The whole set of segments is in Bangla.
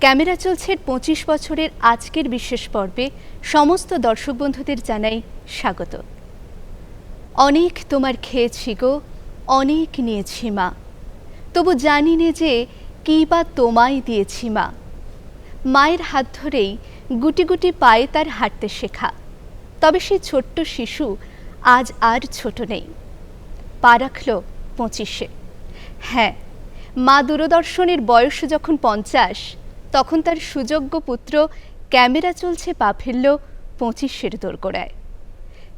ক্যামেরা চলছে পঁচিশ বছরের আজকের বিশেষ পর্বে। সমস্ত দর্শক বন্ধুদের জানাই স্বাগত। অনেক তোমার খেয়েছি গো, অনেক নিয়েছি মা। তবু জানি নে যে কী বা তোমায় দিয়েছি মা। মায়ের হাত ধরেই গুটি গুটি পায়ে তার হাঁটতে শেখা। তবে সে ছোট্ট শিশু, আজ আর ছোট নেই। পা রাখল পঁচিশে। হ্যাঁ মা দূরদর্শনের বয়স যখন পঞ্চাশ তখন তার সুযোগ্য পুত্র ক্যামেরা চলছে পা ফেলল পঁচিশের দোরগোড়ায়।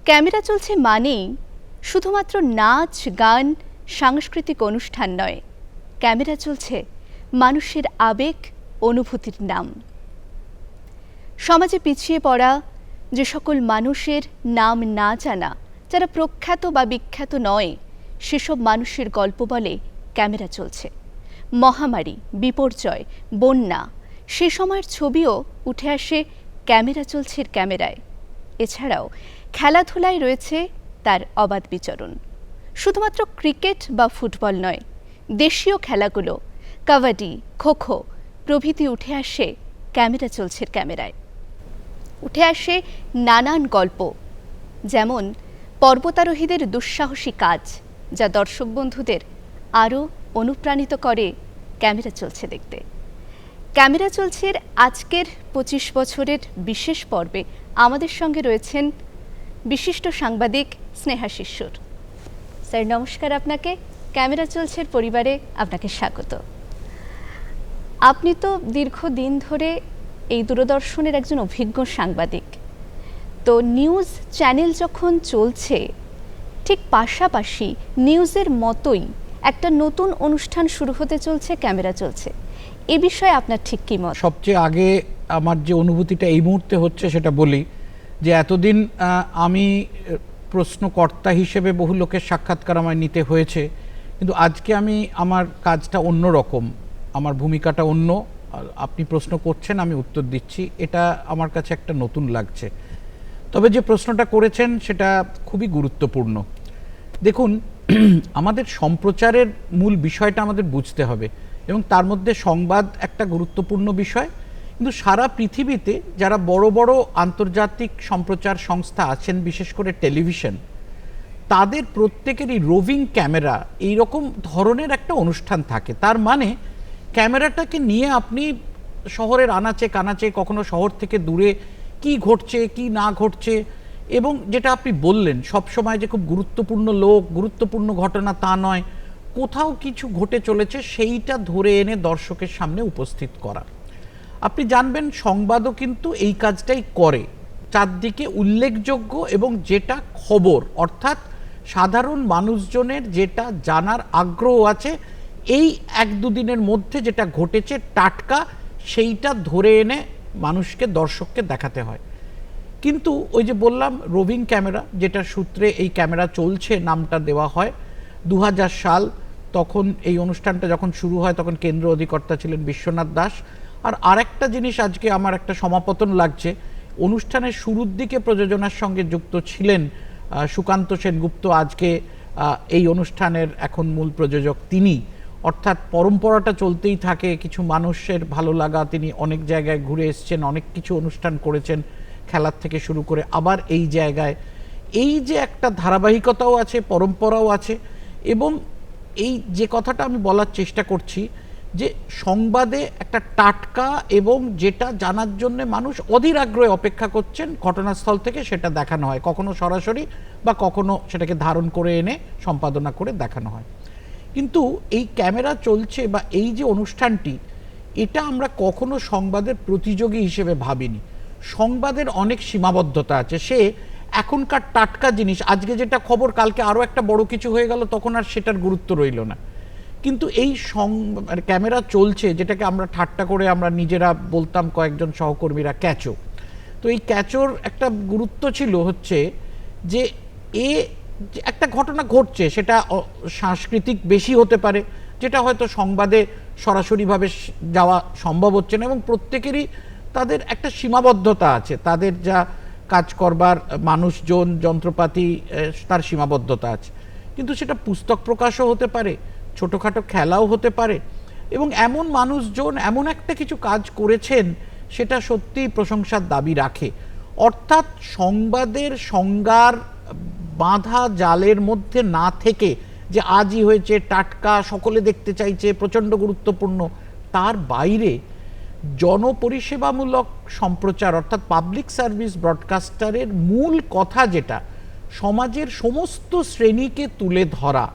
ক্যামেরা চলছে মানেই শুধুমাত্র নাচ, গান, সাংস্কৃতিক অনুষ্ঠান নয়, ক্যামেরা চলছে মানুষের আবেগ, অনুভূতির নাম। সমাজে পিছিয়ে পড়া যে সকল মানুষের নাম না জানা, যারা প্রখ্যাত বা বিখ্যাত নয়, সেসব মানুষের গল্প বলে ক্যামেরা চলছে। মহামারী, বিপর্যয়, বন্যা সে সময়ের ছবিও উঠে আসে ক্যামেরা চলছে ক্যামেরায়। এছাড়াও খেলাধুলায় রয়েছে তার অবাধ বিচরণ। শুধুমাত্র ক্রিকেট বা ফুটবল নয়, দেশীয় খেলাগুলো, কাবাডি, খোখো প্রভৃতি উঠে আসে ক্যামেরা চলছে ক্যামেরায়। উঠে আসে নানান গল্প, যেমন পর্বতারোহীদের দুঃসাহসী কাজ, যা দর্শক বন্ধুদের আরও অনুপ্রাণিত করে ক্যামেরা চলছে দেখতে। ক্যামেরা চলছে আজকের পঁচিশ বছরের বিশেষ পর্বে। আমাদের সঙ্গে রয়েছেন বিশিষ্ট সাংবাদিক স্নেহা শিশুর স্যার, নমস্কার আপনাকে। ক্যামেরা চলছে পরিবারে, আপনাকে স্বাগত। আপনি তো দীর্ঘদিন ধরে এই দূরদর্শনের একজন অভিজ্ঞ সাংবাদিক। তো নিউজ চ্যানেল যখন চলছে, ঠিক পাশাপাশি নিউজের মতোই একটা নতুন অনুষ্ঠান শুরু হতে চলছে, ক্যামেরা চলছে। এ বিষয়ে আপনার ঠিক কি মত? সবচেয়ে আগে আমার যে অনুভূতিটা এই মুহূর্তে হচ্ছে সেটা বলি যে এতদিন আমি প্রশ্নকর্তা হিসেবে বহু লোকের সাক্ষাৎকার আমায় নিতে হয়েছে। কিন্তু আজকে আমি, আমার কাজটা অন্য রকম। আমার ভূমিকাটা অন্য। আপনি প্রশ্ন করছেন, আমি উত্তর দিচ্ছি। এটা আমার কাছে একটা নতুন লাগছে। তবে যে প্রশ্নটা করেছেন, সেটা খুবই গুরুত্বপূর্ণ। দেখুন, আমাদের সম্প্রচারের মূল বিষয়টা আমাদের বুঝতে হবে। এবং তার মধ্যে সংবাদ একটা গুরুত্বপূর্ণ বিষয়। কিন্তু সারা পৃথিবীতে যারা বড় বড় আন্তর্জাতিক সম্প্রচার সংস্থা আছেন, বিশেষ করে টেলিভিশন, তাদের প্রত্যেকেরই রোভিং ক্যামেরা এই রকম ধরনের একটা অনুষ্ঠান থাকে। তার মানে ক্যামেরাটাকে নিয়ে আপনি শহরের আনাচে কানাচে, কখনো শহর থেকে দূরে কি ঘটছে, কি না ঘটছে এবং যেটা আপনি বললেন সব সময় যে খুব গুরুত্বপূর্ণ লোক, গুরুত্বপূর্ণ ঘটনা তা নয়। কোথাও কিছু ঘটে চলেছে সেইটা ধরে এনে দর্শকের সামনে উপস্থিত করা। আপনি জানবেন সংবাদও কিন্তু এই কাজটাই করে। চারদিকে উল্লেখযোগ্য এবং যেটা খবর, অর্থাৎ সাধারণ মানুষজনের যেটা জানার আগ্রহ আছে, এই এক দুদিনের মধ্যে যেটা ঘটেছে টাটকা, সেইটা ধরে এনে মানুষকে, দর্শককে দেখাতে হয়। কিন্তু ওই যে বললাম রোভিং ক্যামেরা, যেটা সূত্রে এই ক্যামেরা চলছে, নামটা দেওয়া হয় দু হাজার সাল তখন এই অনুষ্ঠানটা যখন শুরু হয়, তখন কেন্দ্র অধিকর্তা ছিলেন বিশ্বনাথ দাস। আর আরেকটা জিনিস আজকে আমার একটা সমাপতন লাগছে, অনুষ্ঠানের শুরুর দিকে প্রযোজনার সঙ্গে যুক্ত ছিলেন সুকান্ত সেনগুপ্ত। আজকে এই অনুষ্ঠানের এখন মূল প্রযোজক তিনি। অর্থাৎ পরম্পরাটা চলতেই থাকে, কিছু মানুষের ভালো লাগা, তিনি অনেক জায়গায় ঘুরে এসছেন, অনেক কিছু অনুষ্ঠান করেছেন, খেলার থেকে শুরু করে আবার এই জায়গায়। এই যে একটা ধারাবাহিকতাও আছে, পরম্পরাও আছে এবং এই যে কথাটা আমি বলার চেষ্টা করছি যে সংবাদে একটা টাটকা এবং যেটা জানার জন্য মানুষ অধীর আগ্রহে অপেক্ষা করছেন ঘটনাস্থল থেকে সেটা দেখানো হয়। কখনো সরাসরি বা কখনো সেটাকে ধারণ করে এনে সম্পাদনা করে দেখানো হয়। কিন্তু এই ক্যামেরা চলছে বা এই যে অনুষ্ঠানটি, এটা আমরা কখনো সংবাদের প্রতিযোগী হিসেবে ভাবিনি। সংবাদের অনেক সীমাবদ্ধতা আছে। সে এখনকার টাটকা জিনিস, আজকে যেটা খবর, কালকে আরও একটা বড় কিছু হয়ে গেল, তখন আর সেটার গুরুত্ব রইল না। কিন্তু এই সং মানে ক্যামেরা চলছে, যেটাকে আমরা ঠাট্টা করে আমরা নিজেরা বলতাম কয়েকজন সহকর্মীরা, ক্যাচো। তো এই ক্যাচোর একটা গুরুত্ব ছিল হচ্ছে যে, এ একটা ঘটনা ঘটছে, সেটা সাংস্কৃতিক বেশি হতে পারে, যেটা হয়তো সংবাদে সরাসরিভাবে যাওয়া সম্ভব হচ্ছে না, এবং প্রত্যেকেরই তাদের একটা সীমাবদ্ধতা আছে। তাদের যা কাজ করবার মানুষজন, যন্ত্রপাতি তার সীমাবদ্ধতা আছে। কিন্তু সেটা পুস্তক প্রকাশও হতে পারে, ছোটোখাটো খেলাও হতে পারে এবং এমন মানুষজন, এমন একটা কিছু কাজ করেছেন, সেটা সত্যিই প্রশংসার দাবি রাখে। অর্থাৎ সংবাদের সংজ্ঞার বাঁধা জালের মধ্যে না থেকে যে আজই হয়েছে, টাটকা, সকলে দেখতে চাইছে, প্রচণ্ড গুরুত্বপূর্ণ, তার বাইরে জনপরিষেবামূলক সম্প্রচার, অর্থাৎ পাবলিক সার্ভিস ব্রডকাস্টারের মূল কথা যেটা, সমাজের সমস্ত শ্রেণীকে তুলে ধরা,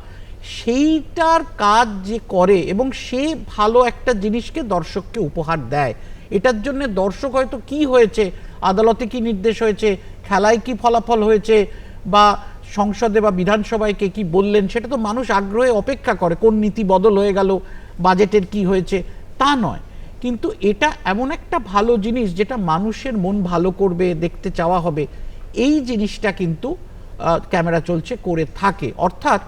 সেইটার কাজ যে করে এবং সে ভালো একটা জিনিসকে দর্শককে উপহার দেয়, এটার জন্য দর্শক হয়তো কি হয়েছে, আদালতে কি নির্দেশ হয়েছে, খেলায় কি ফলাফল হয়েছে, বা সংসদে বা বিধানসভায় কে কি বললেন, সেটা তো মানুষ আগ্রহে অপেক্ষা করে, কোন নীতি বদল হয়ে গেল, বাজেটের কি হয়েছে, তা নয়। কিন্তু এটা এমন একটা ভালো জিনিস যেটা মানুষের মন ভালো করবে, দেখতে চাওয়া হবে। এই জিনিসটা কিন্তু ক্যামেরা চলছে করে থাকে। অর্থাৎ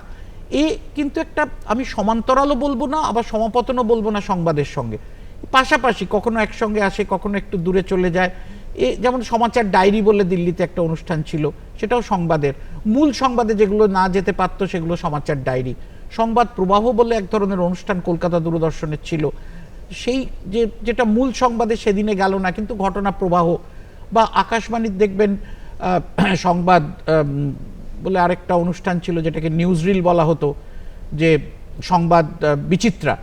এ কিন্তু একটা, আমি সমান্তরালও বলব না, আবার সমাপতনও বলব না সংবাদের সঙ্গে। পাশাপাশি কখনো একসঙ্গে আসে, কখনো একটু দূরে চলে যায়। এ যেমন সমাচার ডায়েরি বলে দিল্লিতে একটা অনুষ্ঠান ছিল, সেটাও সংবাদের। মূল সংবাদে যেগুলো না যেতে পারতো সেগুলো সমাচার ডায়েরি। সংবাদ প্রবাহ বলে এক ধরনের অনুষ্ঠান কলকাতা দূরদর্শনের ছিল। সেই যে, যেটা মূল সংবাদে সেদিনে গেল না, কিন্তু ঘটনা প্রবাহ বা আকাশবাণীর দেখবেন সংবাদ বলে আরেকটা অনুষ্ঠান ছিল যেটাকে নিউজ রিল বলা হতো, যে সংবাদ বিচিত্রা।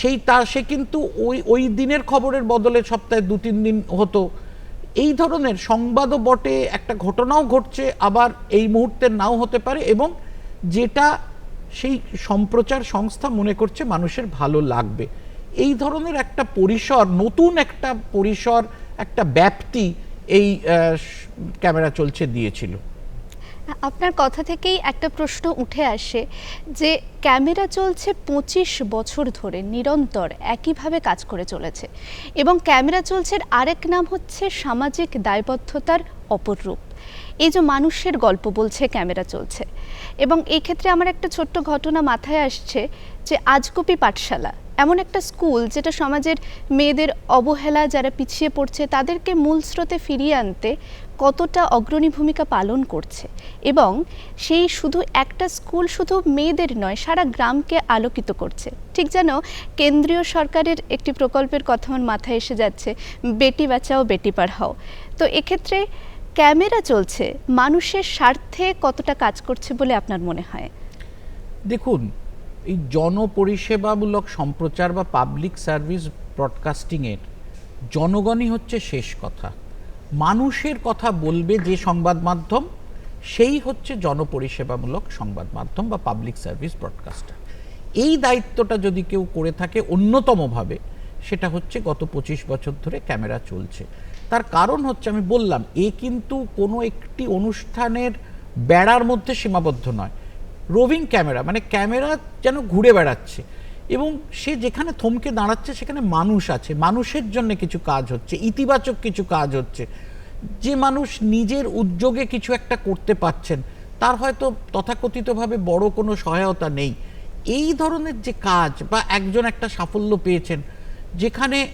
সেই তা, সে কিন্তু ওই ওই দিনের খবরের বদলে সপ্তাহে দু তিন দিন হতো। এই ধরনের সংবাদও বটে, একটা ঘটনাও ঘটছে, আবার এই মুহূর্তে নাও হতে পারে এবং যেটা সেই সম্প্রচার সংস্থা মনে করছে মানুষের ভালো লাগবে। এই ধরনের একটা পরিসর, নতুন একটা পরিসর, একটা ব্যাপ্তি এই ক্যামেরা চলছে দিয়েছিল। আপনার কথা থেকেই একটা প্রশ্ন উঠে আসে যে, ক্যামেরা চলছে পঁচিশ বছর ধরে নিরন্তর একইভাবে কাজ করে চলেছে এবং ক্যামেরা চলছে আরেক নাম হচ্ছে সামাজিক দায়বদ্ধতার অপর রূপ। এই যে মানুষের গল্প বলছে ক্যামেরা চলছে এবং এই ক্ষেত্রে আমার একটা ছোট্ট ঘটনা মাথায় আসছে যে আজকপি পাঠশালা। এমন একটা স্কুল যেটা সমাজের মেয়েদের অবহেলা, যারা পিছিয়ে পড়ছে, তাদেরকে মূল স্রোতে ফিরিয়ে আনতে কতটা অগ্রণী ভূমিকা পালন করছে। এবং সেই শুধু একটা স্কুল শুধু মেয়েদের নয়, সারা গ্রামকে আলোকিত করছে। ঠিক যেন কেন্দ্রীয় সরকারের একটি প্রকল্পের কথা আমার মাথায় এসে যাচ্ছে, বেটি বাঁচাও, বেটি পড়াও। তো এক্ষেত্রে ক্যামেরা চলছে, মানুষের স্বার্থে কতটা কাজ করছে বলে আপনার মনে হয়? দেখুন এই জনপরিষেবামূলক সম্প্রচার বা পাবলিক সার্ভিস ব্রডকাস্টিংয়ের জনগণই হচ্ছে শেষ কথা। মানুষের কথা বলবে যে সংবাদ মাধ্যম, সেই হচ্ছে জনপরিষেবামূলক সংবাদ মাধ্যম বা পাবলিক সার্ভিস ব্রডকাস্টার এই দায়িত্বটা যদি কেউ করে থাকে অন্যতমভাবে, সেটা হচ্ছে গত পঁচিশ বছর ধরে ক্যামেরা চলছে। তার কারণ হচ্ছে, আমি বললাম, এ কিন্তু কোনো একটি অনুষ্ঠানের বেড়ার মধ্যে সীমাবদ্ধ নয়। রোভিং ক্যামেরা মানে ক্যামেরা যেন ঘুরে বেড়াচ্ছে। এবং সে যেখানে থমকে দাঁড়াচ্ছে, সেখানে মানুষ আছে। মানুষের জন্য কিছু কাজ হচ্ছে, ইতিবাচক কিছু কাজ হচ্ছে। যে মানুষ নিজের উদ্যোগে কিছু একটা করতে পারছেন, তার হয়তো তথাকথিতভাবে বড় কোনো সহায়তা নেই। এই ধরনের যে কাজ বা একজন একটা সাফল্য পেয়েছেন, যেখানে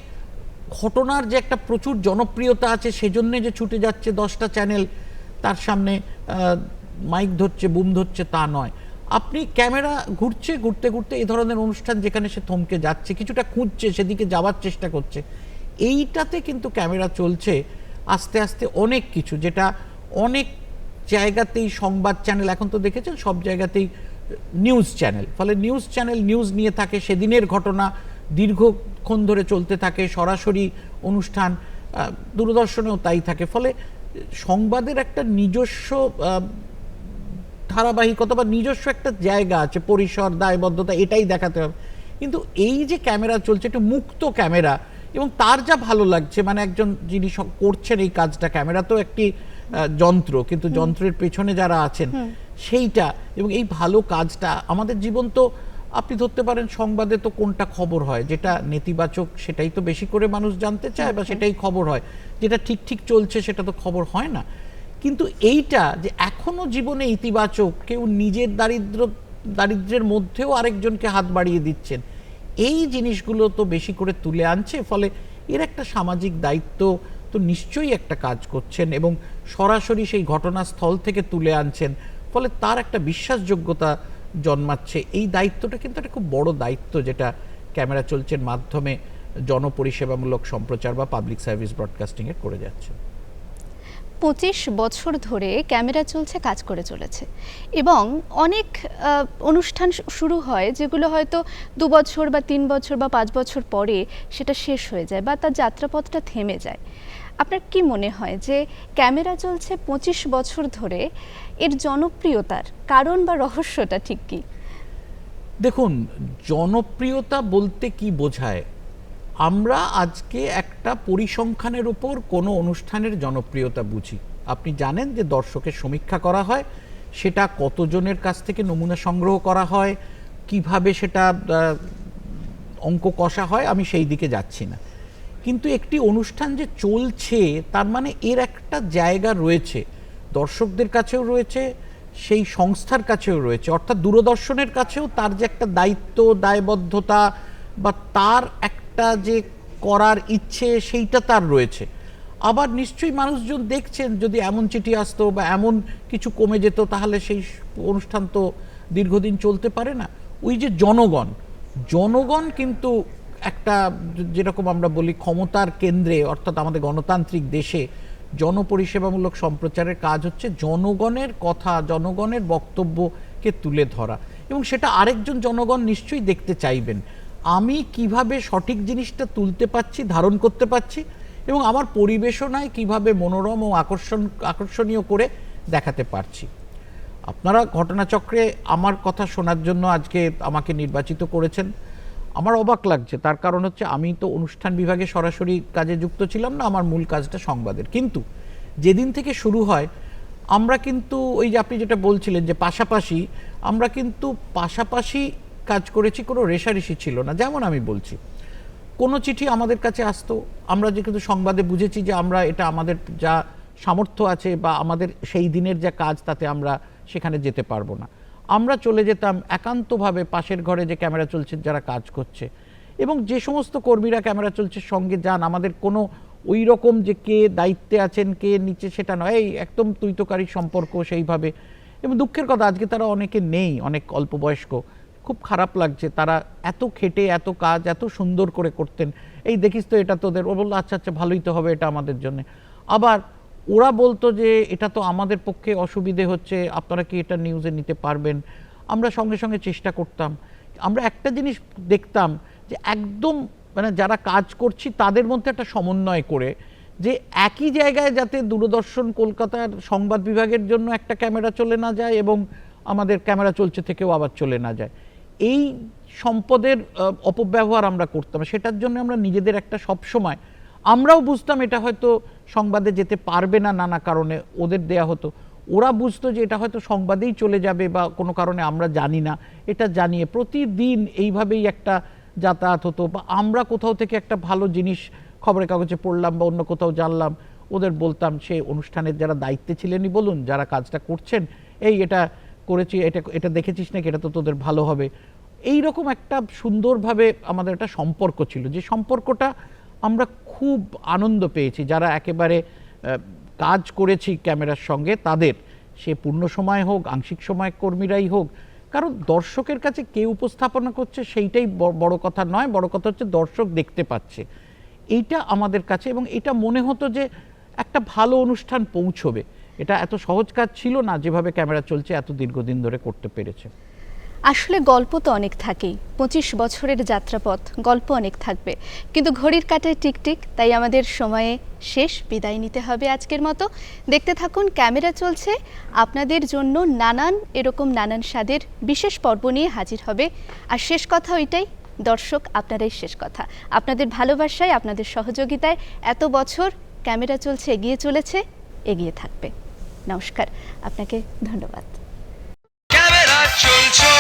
ঘটনার যে একটা প্রচুর জনপ্রিয়তা আছে, সেজন্য যে ছুটে যাচ্ছে দশটা চ্যানেল তার সামনে মাইক ধরছে, বুম ধরছে, তা নয়। আপনি ক্যামেরা ঘুরছে, ঘুরতে ঘুরতে এই ধরনের অনুষ্ঠান যেখানে সে থমকে যাচ্ছে, কিছুটা খুঁজছে, সেদিকে যাওয়ার চেষ্টা করছে, এইটাতে কিন্তু ক্যামেরা চলছে আস্তে আস্তে অনেক কিছু, যেটা অনেক জায়গাতেই সংবাদ চ্যানেল, এখন তো দেখেছেন সব জায়গাতেই নিউজ চ্যানেল, ফলে নিউজ চ্যানেল নিউজ নিয়ে থাকে, সেদিনের ঘটনা দীর্ঘক্ষণ ধরে চলতে থাকে, সরাসরি অনুষ্ঠান দূরদর্শনেও তাই থাকে, ফলে সংবাদের একটা নিজস্ব ধারাবাহিকতা বা নিজস্ব একটা জায়গা আছে পরিসর দায়বদ্ধতা এটাই দেখাতে হবে। কিন্তু এই যে ক্যামেরা চলছে একটা মুক্ত ক্যামেরা এবং তার যা ভালো লাগছে মানে একজন যিনি করছেন এই কাজটা ক্যামেরা তো একটি যন্ত্র কিন্তু যন্ত্রের পেছনে যারা আছেন সেইটা এবং এই ভালো কাজটা আমাদের জীবন তো আপনি ধরতে পারেন সংবাদে তো কোনটা খবর হয় যেটা নেতিবাচক সেটাই তো বেশি করে মানুষ জানতে চায় বা সেটাই খবর হয়। যেটা ঠিক ঠিক চলছে সেটা তো খবর হয় না। কিন্তু এইটা যে এখনও জীবনে ইতিবাচক, কেউ নিজের দারিদ্র দারিদ্র্যের মধ্যেও আরেকজনকে হাত বাড়িয়ে দিচ্ছেন, এই জিনিসগুলো তো বেশি করে তুলে আনছে, ফলে এর একটা সামাজিক দায়িত্ব তো নিশ্চয়ই একটা কাজ করছেন এবং সরাসরি সেই ঘটনাস্থল থেকে তুলে আনছেন, ফলে তার একটা বিশ্বাসযোগ্যতা জন্মাচ্ছে। এই দায়িত্বটা কিন্তু একটা খুব বড় দায়িত্ব যেটা ক্যামেরা চলছেন মাধ্যমে জনপরিষেবামূলক সম্প্রচার বা পাবলিক সার্ভিস ব্রডকাস্টিংয়ে করে যাচ্ছে পঁচিশ বছর ধরে ক্যামেরা চলছে, কাজ করে চলেছে। এবং অনেক অনুষ্ঠান শুরু হয় যেগুলো হয়তো দু বছর বা তিন বছর বা পাঁচ বছর পরে সেটা শেষ হয়ে যায় বা তার যাত্রাপথটা থেমে যায়। আপনার কি মনে হয় যে ক্যামেরা চলছে পঁচিশ বছর ধরে, এর জনপ্রিয়তার কারণ বা রহস্যটা ঠিক কী? দেখুন, জনপ্রিয়তা বলতে কি বোঝায়? আমরা আজকে একটা পরিসংখ্যানের উপর কোনো অনুষ্ঠানের জনপ্রিয়তা বুঝি। আপনি জানেন যে দর্শকের সমীক্ষা করা হয়, সেটা কতজনের কাছ থেকে নমুনা সংগ্রহ করা হয়, কীভাবে সেটা অঙ্ক কষা হয়, আমি সেই দিকে যাচ্ছি না। কিন্তু একটি অনুষ্ঠান যে চলছে, তার মানে এর একটা জায়গা রয়েছে। দর্শকদের কাছেও রয়েছে, সেই সংস্থার কাছেও রয়েছে। অর্থাৎ দূরদর্শনের কাছেও তার যে একটা দায়িত্ব, দায়বদ্ধতা বা তার একটা যে করার ইচ্ছে, সেইটা তার রয়েছে। আবার নিশ্চয়ই মানুষজন দেখছেন, যদি এমন চিঠি আসতো বা এমন কিছু কমে যেত, তাহলে সেই অনুষ্ঠান তো দীর্ঘদিন চলতে পারে না। ওই যে জনগণ জনগণ কিন্তু একটা, যেরকম আমরা বলি ক্ষমতার কেন্দ্রে, অর্থাৎ আমাদের গণতান্ত্রিক দেশে জনপরিষেবামূলক সম্প্রচারের কাজ হচ্ছে জনগণের কথা, জনগণের বক্তব্যকে তুলে ধরা। এবং সেটা আরেকজন জনগণ নিশ্চয়ই দেখতে চাইবেন। আমি কীভাবে সঠিক জিনিসটা তুলতে পারছি, ধারণ করতে পারছি এবং আমার পরিবেশনায় কীভাবে মনোরম ও আকর্ষণ, আকর্ষণীয় করে দেখাতে পারছি। আপনারা ঘটনাচক্রে আমার কথা শোনার জন্য আজকে আমাকে নির্বাচিত করেছেন। আমার অবাক লাগছে, তার কারণ হচ্ছে আমি তো অনুষ্ঠান বিভাগে সরাসরি কাজে যুক্ত ছিলাম না, আমার মূল কাজটা সংবাদের। কিন্তু যেদিন থেকে শুরু হয়, আমরা কিন্তু ওই যে আপনি যেটা বলছিলেন যে পাশাপাশি, আমরা কিন্তু পাশাপাশি কাজ করেছি, কোনো রেশারেশি ছিল না। যেমন আমি বলছি, কোনো চিঠি আমাদের কাছে আসতো। আমরা যে কিন্তু সংবাদে বুঝেছি যে আমরা এটা আমাদের যা সামর্থ্য আছে বা আমাদের সেই দিনের যা কাজ, তাতে আমরা সেখানে যেতে পারব না। আমরা চলে যেতাম একান্তভাবে পাশের ঘরে যে ক্যামেরা চলছে, যারা কাজ করছে। এবং যে সমস্ত কর্মীরা ক্যামেরা চলছে, সঙ্গে যান, আমাদের কোনো ওই রকম যে কে দায়িত্বে আছেন, কে নিচে, সেটা নয়। এই একদম তুইতকারী সম্পর্ক সেইভাবে। এবং দুঃখের কথা, আজকে তারা অনেকে নেই, অনেক অল্প বয়স্ক। খুব খারাপ লাগছে। তারা এত খেটে, এত কাজ, এত সুন্দর করে করতেন। এই দেখিস তো এটা তোদের। ও বলল আচ্ছা আচ্ছা ভালোই তো হবে এটা আমাদের জন্য। আবার ওরা বলতো যে, এটা তো আমাদের পক্ষে অসুবিধে হচ্ছে। আপনারা কি এটা নিউজে নিতে পারবেন? আমরা সঙ্গে সঙ্গে চেষ্টা করতাম। আমরা একটা জিনিস দেখতাম যে, একদম মানে যারা কাজ করছি, তাদের মধ্যে একটা সমন্বয় করে যে, একই জায়গায় যাতে দূরদর্শন কলকাতার সংবাদ বিভাগের জন্য একটা ক্যামেরা চলে না যায় এবং আমাদের ক্যামেরা চলছে থেকেও আবার চলে না যায়। এই সম্পদের অপব্যবহার আমরা করতাম। সেটার জন্য আমরা নিজেদের একটা সবসময় আমরাও বুঝতাম এটা হয়তো সংবাদে যেতে পারবে না নানা কারণে, ওদের দেয়া হতো। ওরা বুঝতো যে এটা হয়তো সংবাদেই চলে যাবে বা কোনো কারণে আমরা জানি না, এটা জানিয়ে প্রতিদিন এইভাবেই একটা যাতায়াত হতো। বা আমরা কোথাও থেকে একটা ভালো জিনিস, খবরের কাগজে পড়লাম বা অন্য কোথাও জানলাম, ওদের বলতাম, সে অনুষ্ঠানের যারা দায়িত্বে ছিলেনই বলুন, যারা কাজটা করছেন, এই এটা করেছি, এটা এটা দেখেছিস নাকি? এটা তো তোদের ভালো হবে। এই রকম একটা সুন্দরভাবে আমাদের একটা সম্পর্ক ছিল, যে সম্পর্কটা আমরা খুব আনন্দ পেয়েছি। যারা একেবারে কাজ করেছি ক্যামেরার সঙ্গে, তাদের। সে পূর্ণ সময় হোক, আংশিক সময় কর্মীরাই হোক, কারণ দর্শকের কাছে কে উপস্থাপনা করছে সেইটাই বড় কথা নয়, বড় কথা হচ্ছে দর্শক দেখতে পাচ্ছে। এইটা আমাদের কাছে, এবং এটা মনে হতো যে একটা ভালো অনুষ্ঠান পৌঁছবে। এটা এত সহজ কাজ ছিল না যেভাবে ক্যামেরা চলছে এত দীর্ঘদিন ধরে করতে পেরেছে। আসলে গল্প তো অনেক থাকেই। পঁচিশ বছরের যাত্রাপথ, গল্প অনেক থাকবে। কিন্তু ঘড়ির কাটায় টিকটিক, তাই আমাদের সময়ে শেষ বিদায় নিতে হবে আজকের মতো। দেখতে থাকুন, ক্যামেরা চলছে। আপনাদের জন্য নানান এরকম নানান স্বাদের বিশেষ পর্ব নিয়ে হাজির হবে। আর শেষ কথা ওইটাই, দর্শক আপনারাই শেষ কথা। আপনাদের ভালোবাসায়, আপনাদের সহযোগিতায় এত বছর ক্যামেরা চলছে, এগিয়ে চলেছে, এগিয়ে থাকবে। নমস্কার আপনাকে ধন্যবাদ। চলছো